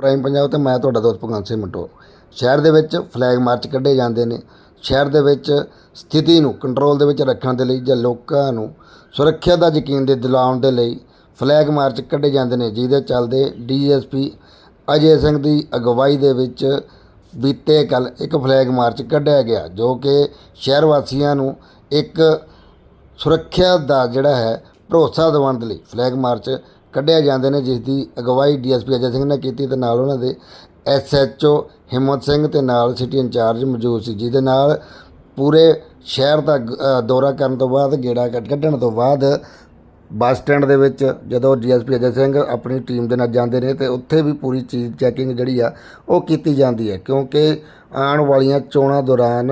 Prime Punjab ਤੇ ਮੈਂ ਤੁਹਾਡਾ ਦੋਸਤ ਭਗਵੰਤ ਸਿੰਘ ਮੰਟੋ। ਸ਼ਹਿਰ ਦੇ ਵਿੱਚ ਫਲੈਗ ਮਾਰਚ ਕੱਢੇ ਜਾਂਦੇ ਨੇ। ਸ਼ਹਿਰ ਦੇ ਵਿੱਚ ਸਥਿਤੀ ਨੂੰ ਕੰਟਰੋਲ ਦੇ ਵਿੱਚ ਰੱਖਣ ਦੇ ਲਈ ਜਾਂ ਲੋਕਾਂ ਨੂੰ ਸੁਰੱਖਿਆ ਦਾ ਯਕੀਨ ਦੇ ਦਿਲਾਉਣ ਦੇ ਲਈ ਫਲੈਗ ਮਾਰਚ ਕੱਢੇ ਜਾਂਦੇ ਨੇ, ਜਿਹਦੇ ਚੱਲਦੇ ਡੀਐਸਪੀ ਅਜੇ ਸਿੰਘ ਦੀ ਅਗਵਾਈ ਦੇ ਵਿੱਚ ਬੀਤੇ ਕੱਲ ਇੱਕ ਫਲੈਗ ਮਾਰਚ ਕੱਢਿਆ ਗਿਆ, ਜੋ ਕਿ ਸ਼ਹਿਰ ਵਾਸੀਆਂ ਨੂੰ ਇੱਕ ਸੁਰੱਖਿਆ ਦਾ ਜਿਹੜਾ ਹੈ ਭਰੋਸਾ ਦਿਵਾਉਣ ਦੇ ਲਈ ਫਲੈਗ ਮਾਰਚ ਕੱਢਿਆ ਜਾਂਦੇ ਨੇ, ਜਿਸ ਦੀ ਅਗਵਾਈ ਡੀਐਸਪੀ ਅਜੇ ਸਿੰਘ ਨੇ ਕੀਤੀ ਤੇ ਨਾਲ ਉਹਨਾਂ ਦੇ ਐਸਐਚਓ ਹਿੰਮਤ ਸਿੰਘ ਤੇ ਨਾਲ ਸਿਟੀ ਇੰਚਾਰਜ ਮੌਜੂਦ ਸੀ, ਜਿਹਦੇ ਨਾਲ ਪੂਰੇ ਸ਼ਹਿਰ ਦਾ ਦੌਰਾ ਕਰਨ ਤੋਂ ਬਾਅਦ, ਗੇੜਾ ਕੱਢ- ਕੱਢਣ ਤੋਂ ਬਾਅਦ ਬੱਸ ਸਟੈਂਡ ਦੇ ਵਿੱਚ ਜਦੋਂ ਡੀਐਸਪੀ ਅਜੇ ਸਿੰਘ ਆਪਣੀ ਟੀਮ ਦੇ ਨਾਲ ਜਾਂਦੇ ਨੇ ਤੇ ਉੱਥੇ ਵੀ ਪੂਰੀ ਚੀਜ਼ ਚੈਕਿੰਗ ਜਿਹੜੀ ਆ ਉਹ ਕੀਤੀ ਜਾਂਦੀ ਹੈ, ਕਿਉਂਕਿ ਆਉਣ ਵਾਲੀਆਂ ਚੋਣਾਂ ਦੌਰਾਨ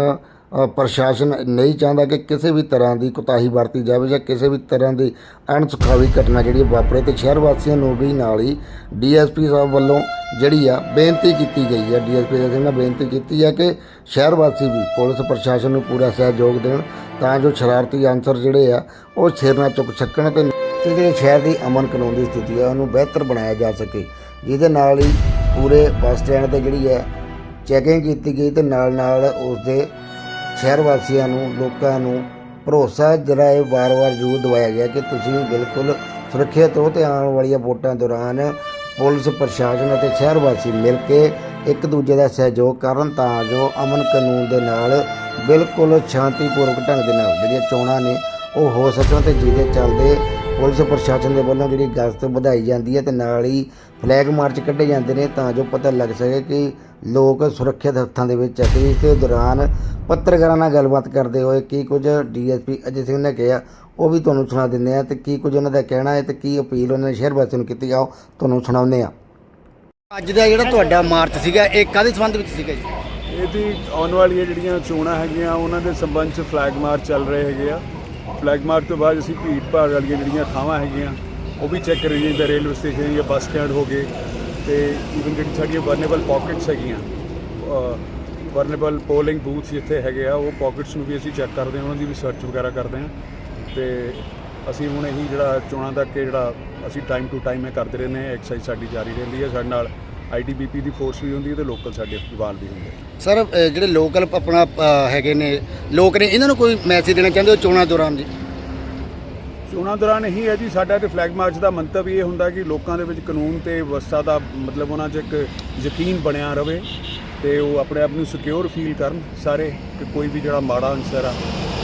ਪ੍ਰਸ਼ਾਸਨ ਨਹੀਂ ਚਾਹੁੰਦਾ ਕਿ ਕਿਸੇ ਵੀ ਤਰ੍ਹਾਂ ਦੀ ਕੁਤਾਹੀ ਵਰਤੀ ਜਾਵੇ ਜਾਂ ਕਿਸੇ ਵੀ ਤਰ੍ਹਾਂ ਦੀ ਅਣਸੁਖਾਵੀ ਘਟਨਾ ਜਿਹੜੀ ਵਾਪਰੇ ਤੇ ਸ਼ਹਿਰ ਵਾਸੀਆਂ ਨੂੰ ਵੀ ਨਾਲ ਹੀ ਡੀਐਸਪੀ ਸਾਹਿਬ ਵੱਲੋਂ ਜਿਹੜੀ ਆ ਬੇਨਤੀ ਕੀਤੀ ਗਈ ਹੈ ਡੀਐਸਪੀ ਸਾਹਿਬ ਸਿੰਘ ਨੇ ਬੇਨਤੀ ਕੀਤੀ ਹੈ ਕਿ ਸ਼ਹਿਰ ਵਾਸੀ ਵੀ ਪੁਲਿਸ ਪ੍ਰਸ਼ਾਸਨ ਨੂੰ ਪੂਰਾ ਸਹਿਯੋਗ ਦੇਣ ਤਾਂ ਜੋ ਸ਼ਰਾਰਤੀ ਅਨਸਰ ਜਿਹੜੇ ਆ ਉਹ ਸਿਰ ਨਾ ਚੁੱਕ ਸਕਣ ਤੇ ਤੇ ਜਿਹੜੇ ਸ਼ਹਿਰ ਦੀ ਅਮਨ ਕਾਨੂੰਨ ਦੀ ਸਥਿਤੀ ਹੈ ਉਹਨੂੰ ਬਿਹਤਰ ਬਣਾਇਆ ਜਾ ਸਕੇ, ਜਿਹਦੇ ਨਾਲ ਹੀ ਪੂਰੇ ਬੱਸ ਸਟੈਂਡ ਤੇ ਜਿਹੜੀ ਹੈ ਚੈਕਿੰਗ ਕੀਤੀ ਗਈ ਤੇ ਨਾਲ ਨਾਲ ਉਸ ਦੇ ਸ਼ਹਿਰ ਵਾਸੀਆਂ ਨੂੰ, ਲੋਕਾਂ ਨੂੰ ਭਰੋਸਾ ਜਿਹੜਾ ਇਹ ਵਾਰ-ਵਾਰ ਜ਼ਰੂਰ ਦਵਾਇਆ ਗਿਆ ਕਿ ਤੁਸੀਂ ਬਿਲਕੁਲ ਸੁਰੱਖਿਅਤ ਹੋ ਤੇ ਆਉਣ ਵਾਲੀਆਂ ਵੋਟਾਂ ਦੌਰਾਨ ਪੁਲਿਸ, ਪ੍ਰਸ਼ਾਸਨ ਅਤੇ ਸ਼ਹਿਰ ਵਾਸੀ ਮਿਲ ਕੇ ਇੱਕ ਦੂਜੇ ਦਾ ਸਹਿਯੋਗ ਕਰਨ ਤਾਂ ਜੋ ਅਮਨ ਕਾਨੂੰਨ ਦੇ ਨਾਲ ਬਿਲਕੁਲ ਸ਼ਾਂਤੀਪੂਰਵਕ ਢੰਗ ਦੇ ਨਾਲ ਜਿਹੜੀਆਂ ਚੋਣਾਂ ਨੇ ਉਹ ਹੋ ਸਕਣ ਤੇ ਜਿਹਦੇ ਚੱਲਦੇ ਪੁਲਿਸ, ਪ੍ਰਸ਼ਾਸਨ ਦੇ ਵੱਲੋਂ ਜਿਹੜੀ ਗਸ਼ਤ ਵਧਾਈ ਜਾਂਦੀ ਹੈ ਤੇ ਨਾਲ ਹੀ ਫਲੈਗ ਮਾਰਚ ਕੱਢੇ ਜਾਂਦੇ ਨੇ ਤਾਂ ਜੋ ਪਤਾ ਲੱਗ ਸਕੇ ਕਿ ਲੋਕ ਸੁਰੱਖਿਅਤ ਹੱਥਾਂ ਦੇ ਵਿੱਚ ਹੈ ਤੇ ਇਸ ਦੇ ਦੌਰਾਨ ਪੱਤਰਕਾਰਾਂ ਨਾਲ ਗੱਲਬਾਤ ਕਰਦੇ ਹੋਏ ਕੀ ਕੁਝ ਡੀਐਸਪੀ ਅਜੇ ਸਿੰਘ ਨੇ ਕਿਹਾ ਉਹ ਵੀ ਤੁਹਾਨੂੰ ਸੁਣਾ ਦਿੰਦੇ ਆ ਤੇ ਕੀ ਕੁਝ ਉਹਨਾਂ ਦਾ ਕਹਿਣਾ ਹੈ ਤੇ ਕੀ ਅਪੀਲ ਉਹਨਾਂ ਨੇ ਸ਼ਹਿਰ ਵਾਸੀਆਂ ਨੂੰ ਕੀਤੀ ਆਓ ਤੁਹਾਨੂੰ ਸੁਣਾਉਂਦੇ ਆ ਅੱਜ ਦਾ ਜਿਹੜਾ ਤੁਹਾਡਾ ਮਾਰਚ ਸੀਗਾ ਇਹ ਕਾਹਦੇ ਸੰਬੰਧ ਵਿੱਚ ਸੀਗਾ ਜੀ? ਇਹਦੀ ਆਉਣ ਵਾਲੀਆਂ ਜਿਹੜੀਆਂ ਚੋਣਾਂ ਹੈਗੀਆਂ ਉਹਨਾਂ ਦੇ ਸੰਬੰਧ 'ਚ ਫਲੈਗ ਮਾਰਚ ਚੱਲ ਰਹੇ ਹੈਗੇ ਆ। ਫਲੈਗ ਮਾਰਚ ਤੋਂ ਬਾਅਦ ਅਸੀਂ ਭੀੜ ਭਾੜ ਵਾਲੀਆਂ ਜਿਹੜੀਆਂ ਥਾਵਾਂ ਹੈਗੀਆਂ ਉਹ ਵੀ ਚੈੱਕ ਕਰੀ ਜਿੱਦਾਂ ਰੇਲਵੇ ਸਟੇਸ਼ਨ ਜਾਂ ਬੱਸ ਸਟੈਂਡ ਹੋ ਗਏ ਤੇ ਈਵਨ ਜਿਹੜੀ ਸਾਡੀਆਂ ਵਰਨੇਬਲ ਪਾਕਟਸ ਹੈਗੀਆਂ ਵਰਨੇਬਲ ਪੋਲਿੰਗ ਬੂਥਸ ਜਿੱਥੇ ਹੈਗੇ ਆ, ਉਹ ਪਾਕਟਸ ਨੂੰ ਵੀ ਅਸੀਂ ਚੈੱਕ ਕਰਦੇ ਹਾਂ, ਉਹਨਾਂ ਦੀ ਵੀ ਸਰਚ ਵਗੈਰਾ ਕਰਦੇ ਹਾਂ ਤੇ ਅਸੀਂ ਹੁਣ ਇਹੀ ਜਿਹੜਾ ਚੋਣਾਂ ਤੱਕ ਜਿਹੜਾ ਅਸੀਂ ਟਾਈਮ ਟੂ ਟਾਈਮ ਇਹ ਕਰਦੇ ਰਹਿੰਦੇ ਹਾਂ ਐਕਸਰਸਾਈਜ਼ ਸਾਡੀ ਜਾਰੀ ਰਹਿੰਦੀ ਹੈ, ਸਾਡੇ ਨਾਲ ਆਈਟੀਬੀਪੀ ਦੀ ਫੋਰਸ ਵੀ ਹੁੰਦੀ ਹੈ ਤੇ ਲੋਕਲ ਸਾਡੇ ਜਵਾਨ ਵੀ ਹੁੰਦੇ ਸਰ ਜਿਹੜੇ ਲੋਕਲ ਆਪਣਾ ਹੈਗੇ ਨੇ, ਲੋਕ ਨੇ, ਇਹਨਾਂ ਨੂੰ ਕੋਈ ਮੈਸੇਜ ਦੇਣਾ ਚਾਹੁੰਦੇ ਹੋ ਚੋਣਾਂ ਦੌਰਾਨ ਜੀ? ਚੋਣਾਂ ਦੌਰਾਨ ਇਹੀ ਹੈ ਜੀ, ਸਾਡਾ ਤੇ ਫਲੈਗ ਮਾਰਚ ਦਾ ਮੰਤਵ ਇਹ ਹੁੰਦਾ ਕਿ ਲੋਕਾਂ ਦੇ ਵਿੱਚ ਕਾਨੂੰਨ ਤੇ ਵਿਵਸਥਾ ਦਾ ਮਤਲਬ ਉਹਨਾਂ 'ਚ ਇੱਕ ਯਕੀਨ ਬਣਿਆ ਰਵੇ ਤੇ ਉਹ ਆਪਣੇ ਆਪ ਨੂੰ ਸਿਕਿਉਰ ਫੀਲ ਕਰਨ, ਸਾਰੇ ਕਿ ਕੋਈ ਵੀ ਜਿਹੜਾ ਮਾੜਾ ਅਨਸਰ ਆ,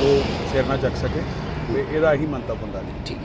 ਉਹ ਸਿਰ ਨਾ ਚੱਕ ਸਕੇ ਤੇ ਇਹਦਾ ਹੀ ਮੰਤਵ ਹੁੰਦਾ ਜੀ। ਠੀਕ